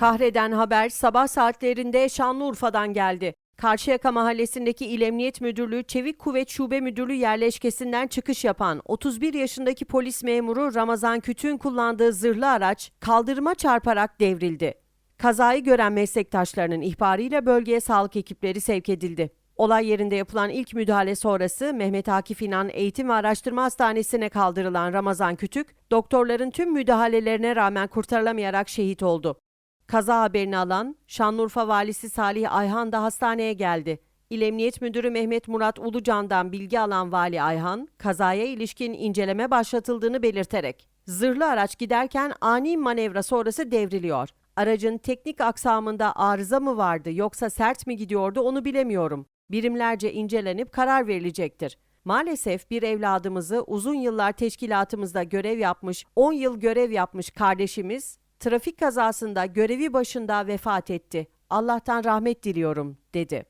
Kahreden haber sabah saatlerinde Şanlıurfa'dan geldi. Karşıyaka mahallesindeki İl Emniyet Müdürlüğü Çevik Kuvvet Şube Müdürlüğü yerleşkesinden çıkış yapan 31 yaşındaki polis memuru Ramazan Kütük'ün kullandığı zırhlı araç kaldırıma çarparak devrildi. Kazayı gören meslektaşlarının ihbarıyla bölgeye sağlık ekipleri sevk edildi. Olay yerinde yapılan ilk müdahale sonrası Mehmet Akif İnan Eğitim ve Araştırma Hastanesi'ne kaldırılan Ramazan Kütük, doktorların tüm müdahalelerine rağmen kurtarılamayarak şehit oldu. Kaza haberini alan Şanlıurfa Valisi Salih Ayhan da hastaneye geldi. İl Emniyet Müdürü Mehmet Murat Ulucan'dan bilgi alan Vali Ayhan, kazaya ilişkin inceleme başlatıldığını belirterek, zırhlı araç giderken ani manevra sonrası devriliyor. Aracın teknik aksamında arıza mı vardı yoksa sert mi gidiyordu onu bilemiyorum. Birimlerce incelenip karar verilecektir. Maalesef bir evladımızı uzun yıllar teşkilatımızda görev yapmış, 10 yıl görev yapmış kardeşimiz trafik kazasında görevi başında vefat etti. Allah'tan rahmet diliyorum, dedi.